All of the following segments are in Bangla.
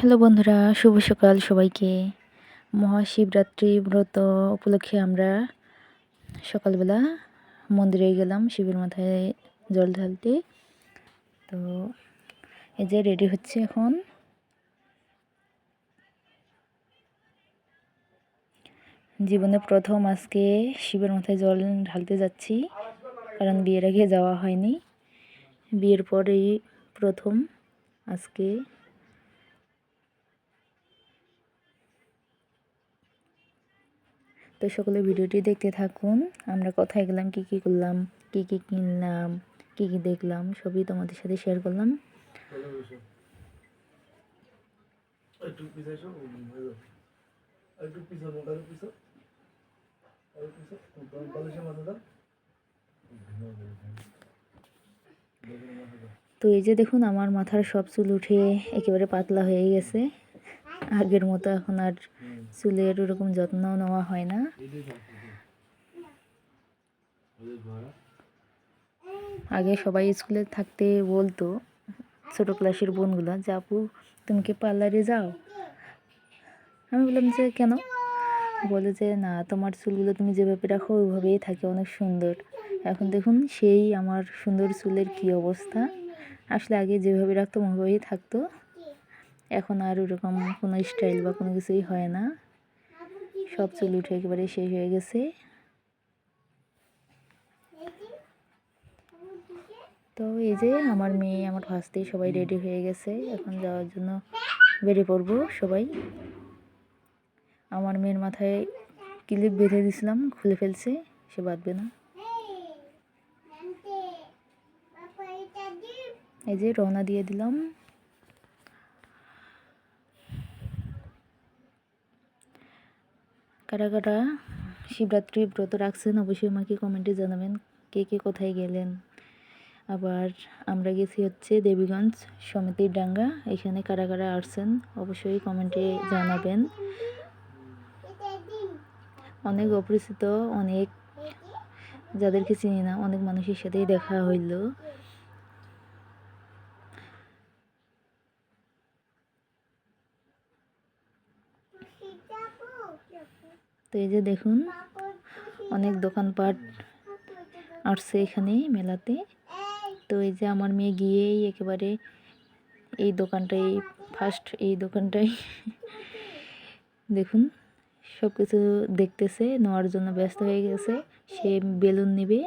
হ্যালো বন্ধুরা, শুভ সকাল সবাইকে। মহাশিবরাত্রি ব্রত উপলক্ষে আমরা সকালবেলা মন্দিরে গেলাম, শিবের মাথায় জল ঢালতে। তো এই যে রেডি হচ্ছে এখন। জীবনে প্রথম আজকে শিবের মাথায় জল ঢালতে যাচ্ছি, কারণ বিয়ের আগে যাওয়া হয়নি। বিয়ের পরেই প্রথম আজকে তো সকলে ভিডিওটি দেখতে থাকুন। আমরা কোথায় গেলাম কি কি করলাম কি কি কিনলাম কি কি দেখলাম সবই তোমাদের সাথে শেয়ার করলাম। তো এই যে দেখুন আমার মাথার সব চুল উঠে একেবারে পাতলা হয়ে গেছে। আগের মতো এখন আর চুলের ওরকম যত্ন নেওয়া হয় না। আগে সবাই স্কুলে থাকতে বলতো ছোটো ক্লাসের বোনগুলো, যে আপু, তুমি কি পার্লারে যাও? আমি বললাম যে, কেন? বলে যে, না, তোমার চুলগুলো তুমি যেভাবে রাখো, ওইভাবেই থাকে, অনেক সুন্দর। এখন দেখুন, সেই আমার সুন্দর চুলের কি অবস্থা। আসলে আগে যেভাবে রাখতো ওইভাবেই থাকতো। এখন আর ওরকম কোনো স্টাইল বা কোনো কিছুই হয় না। সব চুল উঠে একেবারে শেষ হয়ে গেছে। তো এই যে আমার মেয়ে, আমার ভাস্তি সবাই রেডি হয়ে গেছে। এখন যাওয়ার জন্য বেরিয়ে পড়ব সবাই। আমার মেয়ের মাথায় ক্লিপ বেঁধে দিয়েছিলাম খুলে ফেলছে, সে বাঁধবে না। এই যে রওনা দিয়ে দিলাম। কারা কারা শিবরাত্রি ব্রত রাখছেন, অবশ্যই আমাকে কমেন্টে জানাবেন কে কে কোথায় গেলেন। আবার আমরা গেছি হচ্ছে দেবীগঞ্জ, সমিতির ডাঙ্গা, এখানে কারা কারা আসছেন অবশ্যই কমেন্টে জানাবেন। অনেক অপরিচিত, অনেক, যাদেরকে চিনি না, অনেক মানুষের সাথেই দেখা হইল। তো এই যে দেখুন, অনেক দোকানপাট আসছে এখানে মেলাতে। তো এই যে আমার মেয়ে গিয়েই একেবারে এই দোকানটাই ফার্স্ট এই দোকানটাই। দেখুন সব কিছু দেখতেছে, নেওয়ার জন্য ব্যস্ত হয়ে গেছে। সে বেলুন নেবে।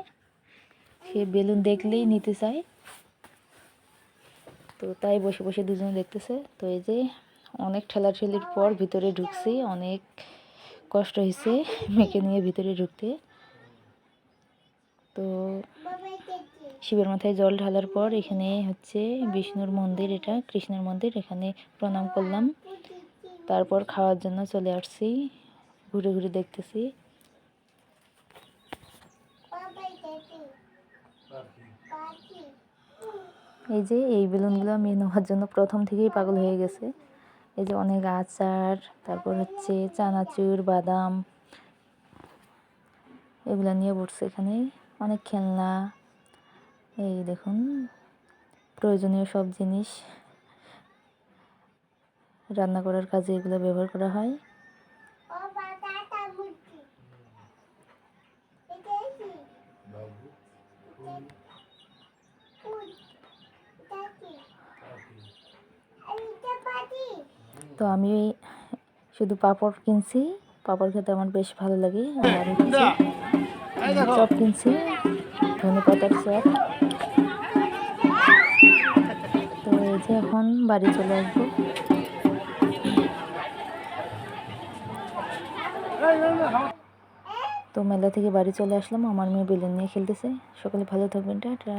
সে বেলুন দেখলেই নিতে চায়। তো তাই বসে বসে দুজনে দেখতেছে। তো এই যে অনেক ঠেলাঠেলির পর ভিতরে ঢুকছি, অনেক কষ্ট হয়েছে মেয়েকে নিয়ে ভিতরে ঢুকতে। তো শিবের মাথায় জল ঢালার পর এখানে হচ্ছে বিষ্ণুর মন্দির এটা, কৃষ্ণের মন্দির, এখানে প্রণাম করলাম। তারপর খাওয়ার জন্য চলে আসছি, ঘুরে ঘুরে দেখতেছি। এই যে এই বেলুনগুলো আমি নেওয়ার জন্য প্রথম থেকেই পাগল হয়ে গেছে। এই যে অনেক আচার, তারপর হচ্ছে চানাচুর, বাদাম, এগুলো নিয়ে পড়ছে এখানে। অনেক খেলনা। এই দেখুন, প্রয়োজনীয় সব জিনিস রান্না করার কাজে এগুলো ব্যবহার করা হয়। তো আমি শুধু পাঁপড় কিনছি। পাঁপড় খেতে আমার বেশ ভালো লাগে আর হচ্ছে চপ কিনছি ধনে পাতার চপ। তো এই যে এখন বাড়ি চলে আসব। তো মেলা থেকে বাড়ি চলে আসলাম আমার মেয়ে বেলুন নিয়ে খেলতেছে। সকালে ভালো থাকবেন টাটা।